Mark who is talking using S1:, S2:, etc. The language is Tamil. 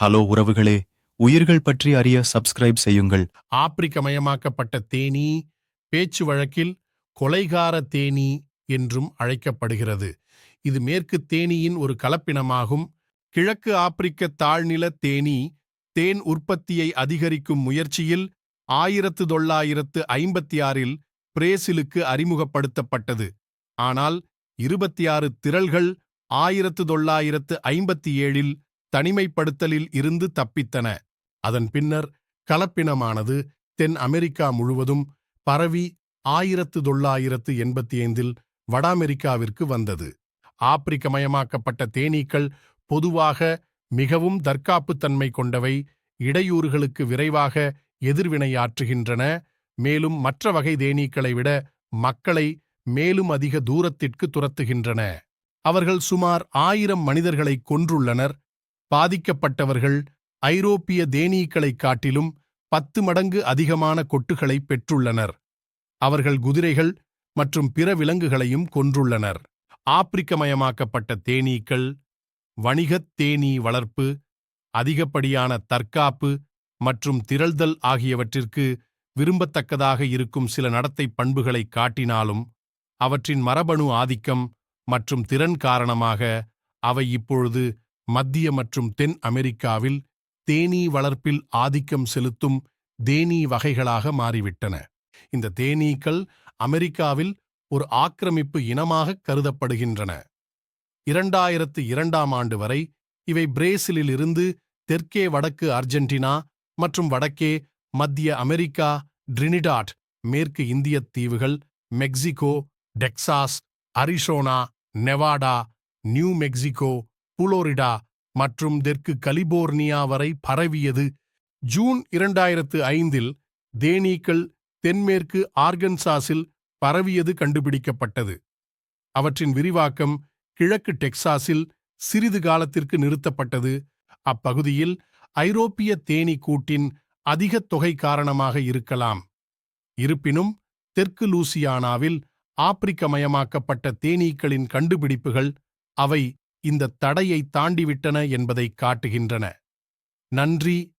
S1: ஹலோ உறவுகளே உயிர்கள் பற்றி அறிய சப்ஸ்கிரைப் செய்யுங்கள்.
S2: ஆப்பிரிக்கமயமாக்கப்பட்ட தேனீ பேச்சு வழக்கில் கொலைகார தேனீ என்றும் அழைக்கப்படுகிறது. இது மேற்கு தேனீயின் ஒரு கலப்பினமாகும். கிழக்கு ஆப்பிரிக்க தாழ்நில தேனீ தேன் உற்பத்தியை அதிகரிக்கும் முயற்சியில் ஆயிரத்து தொள்ளாயிரத்து ஐம்பத்தி ஆறில் பிரேசிலுக்கு அறிமுகப்படுத்தப்பட்டது. ஆனால் இருபத்தி ஆறு திரள்கள் ஆயிரத்து தொள்ளாயிரத்து ஐம்பத்தி ஏழில் தனிமைப்படுத்தலில் இருந்து தப்பித்தன. அதன் பின்னர் கலப்பினமானது தென் அமெரிக்கா முழுவதும் பரவி ஆயிரத்து தொள்ளாயிரத்து எண்பத்தி ஐந்தில் வட அமெரிக்காவிற்கு வந்தது. ஆப்பிரிக்கமயமாக்கப்பட்ட தேனீக்கள் பொதுவாக மிகவும் தற்காப்புத்தன்மை கொண்டவை இடையூறுகளுக்கு விரைவாக எதிர்வினையாற்றுகின்றன மேலும் மற்ற வகை தேனீக்களை விட மக்களை மேலும் அதிக தூரத்திற்கு துரத்துகின்றன. அவர்கள் சுமார் ஆயிரம் மனிதர்களை கொன்றுள்ளனர் பாதிக்கப்பட்டவர்கள் ஐரோப்பிய தேனீக்களைக் காட்டிலும் பத்து மடங்கு அதிகமான கொட்டுகளை பெற்றுள்ளனர். அவர்கள் குதிரைகள் மற்றும் பிற விலங்குகளையும் கொன்றுள்ளனர். ஆப்பிரிக்கமயமாக்கப்பட்ட தேனீக்கள் வணிகத் தேனீ வளர்ப்பு அதிகப்படியான தற்காப்பு மற்றும் திரள்தல் ஆகியவற்றிற்கு விரும்பத்தக்கதாக இருக்கும் சில நடத்தை பண்புகளை காட்டினாலும் அவற்றின் மரபணு ஆதிக்கம் மற்றும் திறன் காரணமாக அவை இப்பொழுது மத்திய மற்றும் தென் அமெரிக்காவில் தேனீ வளர்ப்பில் ஆதிக்கம் செலுத்தும் தேனீ வகைகளாக மாறிவிட்டன. இந்த தேனீக்கள் அமெரிக்காவில் ஒரு ஆக்கிரமிப்பு இனமாக கருதப்படுகின்றன. இரண்டாயிரத்து இரண்டாம் ஆண்டு வரை இவை பிரேசிலிலிருந்து தெற்கே வடக்கு அர்ஜென்டினா மற்றும் வடக்கே மத்திய அமெரிக்கா ட்ரினிடாட் மேற்கு இந்தியத் தீவுகள் Mexico Texas Arizona Nevada New Mexico Florida மற்றும் தெற்கு கலிபோர்னியா வரை பரவியது. ஜூன் இரண்டாயிரத்து ஐந்தில் தேனீக்கள் தென்மேற்கு ஆர்கன்சாஸில் பரவியது கண்டுபிடிக்கப்பட்டது. அவற்றின் விரிவாக்கம் கிழக்கு டெக்சாஸில் சிறிது காலத்திற்கு நிறுத்தப்பட்டது. அப்பகுதியில் ஐரோப்பிய தேனீ கூட்டின் அதிக தொகை காரணமாக இருக்கலாம். இருப்பினும் தெற்கு லூசியானாவில் ஆப்பிரிக்கமயமாக்கப்பட்ட தேனீக்களின் கண்டுபிடிப்புகள் அவை இந்த தடையை தாண்டிவிட்டன என்பதை காட்டுகின்றன. நன்றி